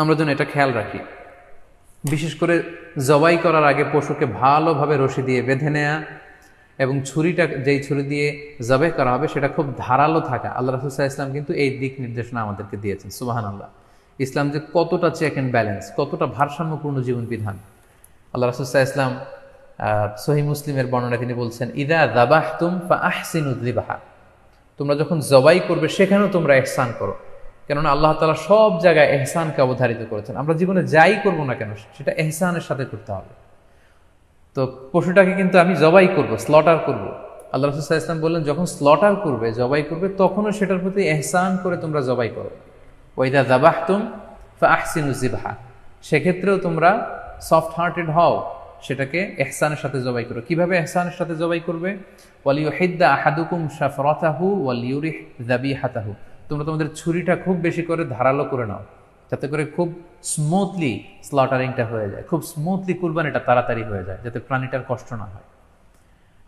আমরা যেন এটা খেয়াল রাখি। বিশেষ করে জবাই করার আগে পশুকে ভালোভাবে রশি দিয়ে বেঁধে নেয়া এবং ছুরিটা, যেই ছুরি দিয়ে জবাই করা হবে, সেটা খুব ধারালো থাকা। আল্লাহ রসুল্লাহ ইসলাম কিন্তু এই দিক নির্দেশনা আমাদেরকে দিয়েছেন। সুবাহান আল্লাহ ইসলাম যে কতটা চেক অ্যান্ড ব্যালেন্স কতটা ভারসাম্যপূর্ণ জীবন বিধান আল্লাহ রসুল্লাহ ইসলাম সহি মুসলিমের বর্ণনা তিনি বলছেন, ইদা দাবাহ তুম বা আহসিন তোমরা যখন জবাই করবে, সেখানেও তোমরা এহসান করো। কেননা আল্লাহ তালা সব জায়গায় এহসানকে অবধারিত করেছেন। আমরা জীবনে যাই করব না কেন, সেটা এহসানের সাথে করতে হবে। তো পশুটাকে কিন্তু আমি জবাই করব স্লটার করব। আল্লাহ রসুল্লাহ ইসলাম বললেন, যখন স্লটার করবে, জবাই করবে, তখনও সেটার প্রতি এহসান করে তোমরা জবাই করো। ওইদা দাবাহ তুম আহসিনুজিবাহা সেক্ষেত্রেও তোমরা সফট হার্টেড হও, সেটাকে এহসানের সাথে জবাই করো। কীভাবে এহসানের সাথে জবাই করবে? ওয়ালিউহিদ্দা আহাদুকুম শাফরাতাহু ওয়ালিউরিহ যাবিহাতাহু। তোমরা তোমাদের ছুরিটা খুব বেশি করে ধারালো করে নাও, যাতে করে খুব স্মুথলি স্লটারিংটা হয়ে যায়, খুব স্মুথলি কুরবানিটা তাড়াতাড়ি হয়ে যায়, যাতে প্রাণীটার কষ্ট না হয়।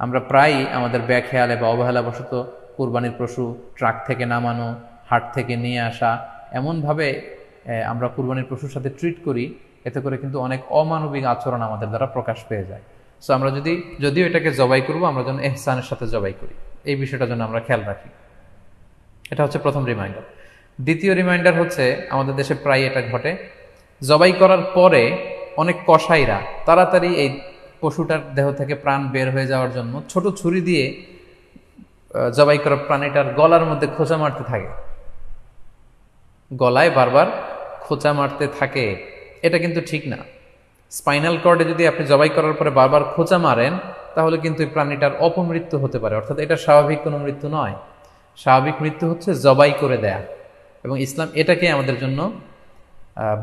আমরা প্রায়ই আমাদের ব্যাখেয়ালে বা অবহেলাবশত কুরবানির পশু ট্রাক থেকে নামানো, হাট থেকে নিয়ে আসা, এমনভাবে আমরা কুরবানির পশুর সাথে ট্রিট করি, এতে করে কিন্তু অনেক অমানবিক আচরণ আমাদের দ্বারা প্রকাশ পেয়ে যায়। সো আমরা যদি, যদিও এটাকে জবাই করব, আমরা যেন এহসানের সাথে জবাই করি। এই বিষয়টা যেন আমরা খেয়াল রাখি। এটা হচ্ছে প্রথম রিমাইন্ডার দ্বিতীয় রিমাইন্ডার হচ্ছে আমাদের দেশে প্রায় এটা ঘটে। জবাই করার পরে অনেক কসাইরা তাড়াতাড়ি এই পশুটার দেহ থেকে প্রাণ বের হয়ে যাওয়ার জন্য ছোট ছুরি দিয়ে জবাই করা প্রাণীটার গলার মধ্যে খোঁচা মারতে থাকে। গলায় বারবার খোঁচা মারতে থাকে। এটা কিন্তু ঠিক না। স্পাইনাল কর্ডে যদি আপনি জবাই করার পরে বারবার খোঁচা মারেন, তাহলে কিন্তু এই প্রাণীটার অপমৃত্যু হতে পারে। অর্থাৎ এটা স্বাভাবিক কোনো মৃত্যু নয়। স্বাভাবিক মৃত্যু হচ্ছে জবাই করে দেয়া। এবং ইসলাম এটাকে আমাদের জন্য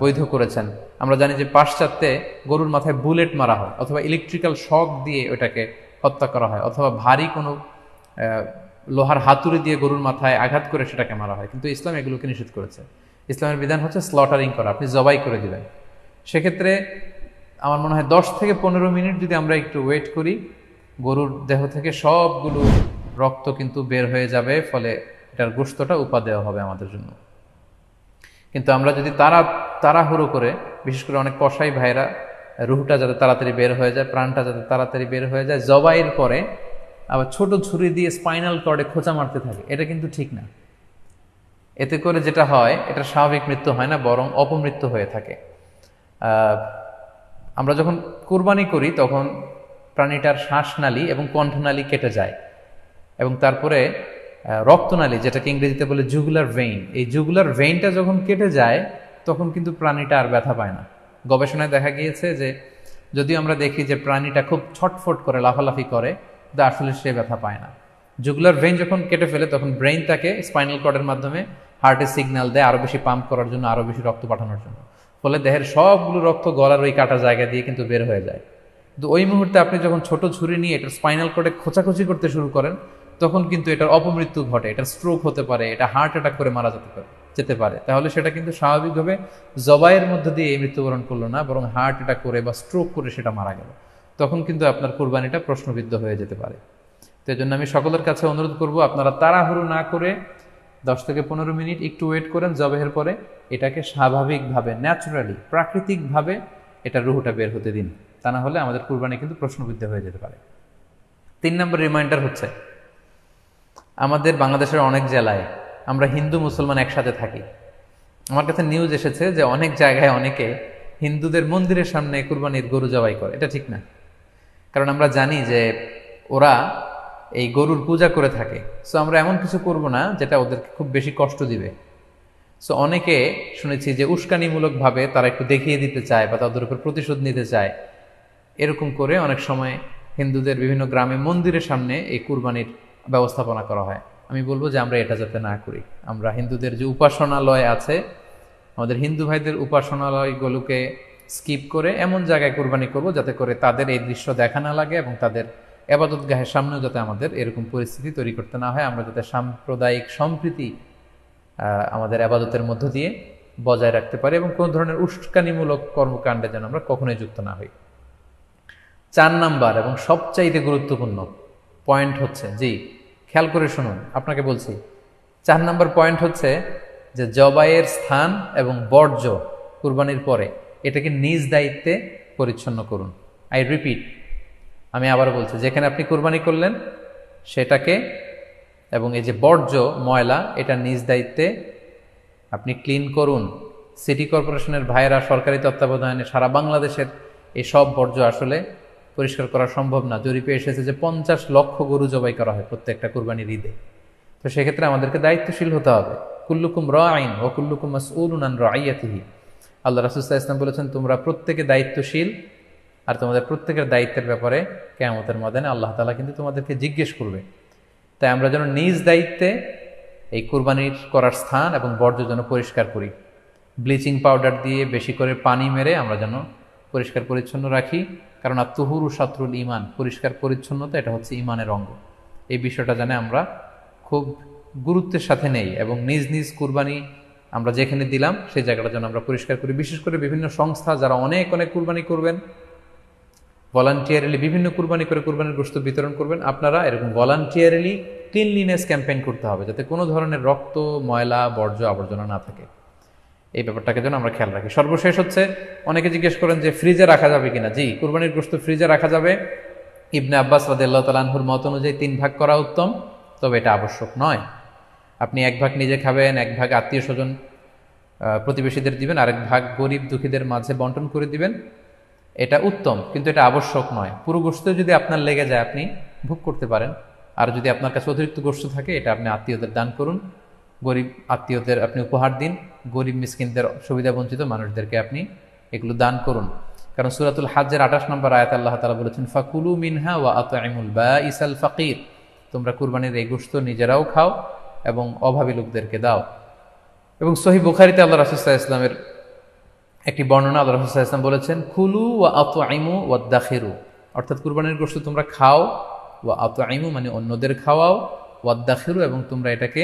বৈধ করেছেন। আমরা জানি যে পাশ্চাত্যে গরুর মাথায় বুলেট মারা হয়, অথবা ইলেকট্রিক্যাল শক দিয়ে ওটাকে হত্যা করা হয়, অথবা ভারী কোনো লোহার হাতুড়ি দিয়ে গরুর মাথায় আঘাত করে সেটাকে মারা হয়। কিন্তু ইসলাম এগুলোকে নিষেধ করেছে। ইসলামের বিধান হচ্ছে স্লটারিং করা, আপনি জবাই করে দিবেন। সেক্ষেত্রে আমার মনে হয় দশ থেকে পনেরো মিনিট যদি আমরা একটু ওয়েট করি, গরুর দেহ থেকে সবগুলো রক্ত কিন্তু বের হয়ে যাবে, ফলে এটার গোস্তটা উপা দেওয়া হবে আমাদের জন্য। কিন্তু আমরা যদি তারা, তাড়াহুড়ো করে, বিশেষ করে অনেক কষাই ভাইরা রুহটা যাতে তাড়াতাড়ি বের হয়ে যায়, প্রাণটা যাতে তাড়াতাড়ি বের হয়ে যায়, জবাইয়ের পরে আবার ছোট ছুরি দিয়ে স্পাইনাল কর্ডে খোঁচা মারতে থাকে, এটা কিন্তু ঠিক না। এতে করে যেটা হয়, এটা স্বাভাবিক মৃত্যু হয় না, বরং অপমৃত্যু হয়ে থাকে। আমরা যখন কুরবানি করি, তখন প্রাণীটার শ্বাসনালী এবং কণ্ঠনালী কেটে যায়। এবং তারপরে রক্তনালী, যেটাকে ইংরেজিতে বলে জুগুলার ভেইন এই জুগুলার ভেইনটা যখন কেটে যায়, তখন কিন্তু প্রাণীটা আর ব্যথা পায় না। গবেষণায় দেখা গিয়েছে যে, যদি আমরা দেখি যে প্রাণীটা খুব ছটফট করে, লাফালাফি করে কিন্তু আসলে সে ব্যথা পায় না। জুগুলার ভেইন যখন কেটে ফেলে, তখন ব্রেইন তাকে স্পাইনাল কর্ডের মাধ্যমে হার্টে সিগন্যাল দেয় আরও বেশি পাম্প করার জন্য আরও বেশি রক্ত পাঠানোর জন্য। ফলে দেহের সবগুলো রক্ত গলার ওই কাটা জায়গা দিয়ে কিন্তু বের হয়ে যায়। কিন্তু ওই মুহূর্তে আপনি যখন ছোট ছুরি নিয়ে এটা স্পাইনাল কর্ডে খোঁচাখুচি করতে শুরু করেন তখন কিন্তু এটার অপমৃত্যু ঘটে এটা স্ট্রোক হতে পারে, এটা হার্ট অ্যাটাক করে মারা যেতে পারে যেতে পারে। তাহলে সেটা কিন্তু স্বাভাবিকভাবে জবাইয়ের মধ্যে দিয়ে মৃত্যুবরণ করল না, বরং হার্ট অ্যাটাক করে বা স্ট্রোক করে সেটা মারা গেল। তখন কিন্তু আপনার কোরবানিটা প্রশ্নবিদ্ধ হয়ে যেতে পারে। তো জন্য আমি সকলের কাছে অনুরোধ করব, আপনারা তাড়াহুড়ো না করে দশ থেকে পনেরো মিনিট একটু ওয়েট করেন জবেহের পরে, এটাকে স্বাভাবিকভাবে ন্যাচুরালি প্রাকৃতিকভাবে এটা রুহুটা বের হতে দিন। তা না হলে আমাদের কুরবানি কিন্তু প্রশ্নবিদ্ধ হয়ে যেতে পারে। তিন নম্বর রিমাইন্ডার হচ্ছে আমাদের বাংলাদেশের অনেক জেলায় আমরা হিন্দু মুসলমান একসাথে থাকি। আমার কাছে নিউজ এসেছে যে অনেক জায়গায় অনেকে হিন্দুদের মন্দিরের সামনে কুরবানির গরু জবাই করে। এটা ঠিক না। কারণ আমরা জানি যে ওরা এই গরুর পূজা করে থাকে। সো আমরা এমন কিছু করব না যেটা ওদেরকে খুব বেশি কষ্ট দিবে। সো অনেকে শুনেছি যে উস্কানিমূলকভাবে তারা একটু দেখিয়ে দিতে চায় বা তাদের উপর প্রতিশোধ নিতে চায়। এরকম করে অনেক সময় হিন্দুদের বিভিন্ন গ্রামে মন্দিরের সামনে এই কুরবানির ব্যবস্থাপনা করা হয়। আমি বলব যে আমরা এটা যাতে না করি। আমরা হিন্দুদের যে উপাসনালয় আছে, আমাদের হিন্দু ভাইদের উপাসনালয়গুলোকে স্কিপ করে এমন জায়গায় কোরবানি করব যাতে করে তাদের এই দৃশ্য দেখা না লাগে এবং তাদের এবাদত গাহের সামনেও যাতে আমাদের এরকম পরিস্থিতি তৈরি করতে না হয়। আমরা যাতে সাম্প্রদায়িক সম্প্রীতি আমাদের আবাদতের মধ্য দিয়ে বজায় রাখতে পারি এবং কোনো ধরনের উস্কানিমূলক কর্মকাণ্ডে যেন আমরা কখনোই যুক্ত না হই। চার নাম্বার এবং সবচাইতে গুরুত্বপূর্ণ পয়েন্ট হচ্ছে, জি খেয়াল করে শুনুন, আপনাকে বলছি। চার নম্বর পয়েন্ট হচ্ছে যে জবাইয়ের স্থান এবং বর্জ্য কুরবানির পরে এটাকে নিজ দায়িত্বে পরিচ্ছন্ন করুন। আই রিপিট আমি আবার বলছি, যেখানে আপনি কুরবানি করলেন, সেটাকে এবং এই যে বর্জ্য, ময়লা, এটা নিজ দায়িত্বে আপনি ক্লিন করুন। সিটি কর্পোরেশনের ভাইয়েরা সরকারি তত্ত্বাবধানে সারা বাংলাদেশের এই সব বর্জ্য আসলে পরিষ্কার করা সম্ভব না। জরিপে এসেছে যে পঞ্চাশ লক্ষ গরু জবাই করা হয় প্রত্যেকটা কুরবানির ঈদে। তো সেক্ষেত্রে আমাদেরকে দায়িত্বশীল হতে হবে। কুল্লুকুম র আইন ও কুল্লুকুম মাসউলুন রাইয়াতিহি। আল্লাহ রাসুল্লাহ ইসলাম বলেছেন, তোমরা প্রত্যেকে দায়িত্বশীল আর তোমাদের প্রত্যেকের দায়িত্বের ব্যাপারে কেয়ামতের ময়দানে আল্লাহ তালা কিন্তু তোমাদেরকে জিজ্ঞেস করবে। তাই আমরা যেন নিজ দায়িত্বে এই কুরবানির করার স্থান এবং বর্জ্য যেন পরিষ্কার করি। ব্লিচিং পাউডার দিয়ে বেশি করে পানি মেরে আমরা যেন পরিষ্কার পরিচ্ছন্ন রাখি। কারণ আর তুহুরু শত্রুল ইমান পরিষ্কার পরিচ্ছন্নতা, এটা হচ্ছে ইমানের অঙ্গ। এই বিষয়টা জানে আমরা খুব গুরুত্বের সাথে নেই এবং নিজ নিজ কুরবানি আমরা যেখানে দিলাম, সেই জায়গাটা যেন আমরা পরিষ্কার করি। বিশেষ করে বিভিন্ন সংস্থা যারা অনেক অনেক কুরবানি করবেন ভলান্টিয়ারিলি বিভিন্ন কুরবানি করে কুরবানির গোস্ত বিতরণ করবেন, আপনারা এরকম ভলান্টিয়ারিলি ক্লিনলিনেস ক্যাম্পেইন করতে হবে, যাতে কোনো ধরনের রক্ত, ময়লা, বর্জ্য, আবর্জনা না থাকে। এই ব্যাপারটাকে যেন আমরা খেয়াল রাখি। সর্বশেষ হচ্ছে, অনেকে জিজ্ঞেস করেন যে ফ্রিজে রাখা যাবে কিনা। জি, কুরবানির গোস্ত ফ্রিজে রাখা যাবে। ইবনে আব্বাস রাদিয়াল্লাহু তাআলাহুর মত অনুযায়ী তিন ভাগ করা উত্তম, তবে এটা আবশ্যক নয়। আপনি এক ভাগ নিজে খাবেন, এক ভাগ আত্মীয় স্বজন প্রতিবেশীদের দিবেন, আরেক ভাগ গরিব দুঃখীদের মাঝে বন্টন করে দিবেন। এটা উত্তম, কিন্তু এটা আবশ্যক নয়। পুরো গোস্ত যদি আপনার লেগে যায়, আপনি ভোগ করতে পারেন। আর যদি আপনার কাছে অতিরিক্ত গোস্ত থাকে, এটা আপনি আত্মীয়দের দান করুন। গরিব আত্মীয়দের আপনি উপহার দিন, গরিব মিসকিনদের সুবিধা বঞ্চিত মানুষদেরকে আপনি এগুলো দান করুন। কারণ সুরাতুল হাজের আঠাশ নম্বর আয়াত আল্লাহ তালা বলেছেন, ফাকুলু মিনহা ওয়া আতআইমুল বা ইসাল ফাকির। তোমরা কুরবানির এই গোস্ত নিজেরাও খাও এবং অভাবী লোকদেরকে দাও। এবং সহি বুখারিতে আল্লাহ রাসুল্লাহ ইসলামের একটি বর্ণনা আল্লাহ রাসুল্লাহ ইসলাম বলেছেন খুলু ওয়া আতু আইমু ওয়া দাখিরু। অর্থাৎ কুরবানির গোস্ত তোমরা খাও, ওয়া আতু আইমু মানে অন্যদের খাওয়াও ওয়াদ্দাখিরু এবং তোমরা এটাকে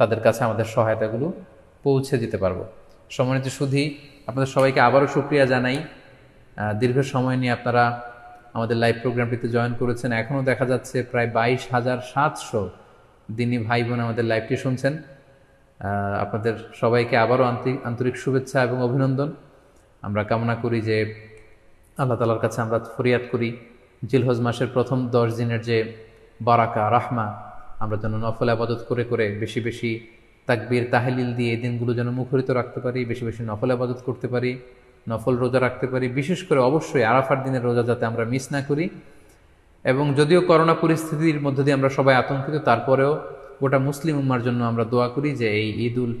তাদের কাছে আমাদের সহায়তাগুলো পৌঁছে দিতে পারব। সম্মানিত সুধী, আপনাদের সবাইকে আবারও সুক্রিয়া জানাই। দীর্ঘ সময় নিয়ে আপনারা আমাদের লাইভ প্রোগ্রামটিতে জয়েন করেছেন। এখনও দেখা যাচ্ছে প্রায় বাইশ হাজার সাতশো দিনী ভাই বোন আমাদের লাইভটি শুনছেন। আপনাদের সবাইকে আবারও আন্তরিক শুভেচ্ছা এবং অভিনন্দন। আমরা কামনা করি যে আল্লাহ তালার কাছে আমরা ফরিয়াদ করি। জিলহজ মাসের প্রথম দশ দিনের যে বারাকা, রাহমা আমরা যেন নফল আবাদত করে করে বেশি বেশি তাকবীর, তাহলিল দিয়ে এই দিনগুলো যেন মুখরিত রাখতে পারি, বেশি বেশি নফল আবাদত করতে পারি, নফল রোজা রাখতে পারি। বিশেষ করে অবশ্যই আরাফার দিনের রোজা যাতে আমরা মিস না করি। এবং যদিও করোনা পরিস্থিতির মধ্য দিয়ে আমরা সবাই আতঙ্কিত, তারপরেও গোটা মুসলিম উম্মার জন্য আমরা দোয়া করি যে এই ঈদ উল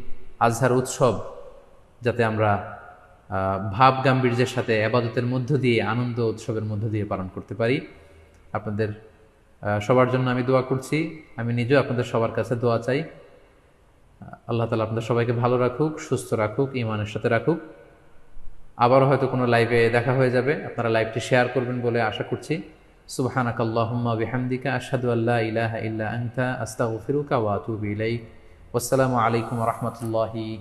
আজহার উৎসব যাতে আমরা ভাব গাম্ভীর্যের সাথে আবাদতের মধ্য দিয়ে, আনন্দ উৎসবের মধ্য দিয়ে পালন করতে পারি। আপনাদের সবার জন্য আমি দোয়া করছি। আমি নিজেও আপনাদের সবার কাছে দোয়া চাই। আল্লাহ তালা আপনাদের সবাইকে ভালো রাখুক, সুস্থ রাখুক ইমানের সাথে রাখুক। আবারও হয়তো কোনো লাইভে দেখা হয়ে যাবে। আপনারা লাইভটি শেয়ার করবেন বলে আশা করছি। সুবহানাক আল্লাহুম্মা বিহামদিকা, আশহাদু আল্লা ইলাহা ইল্লা আনতা, আস্তাগফিরুকা ওয়া আতুবু ইলাইক। আলাইকুম ওয়া রাহমাতুল্লাহি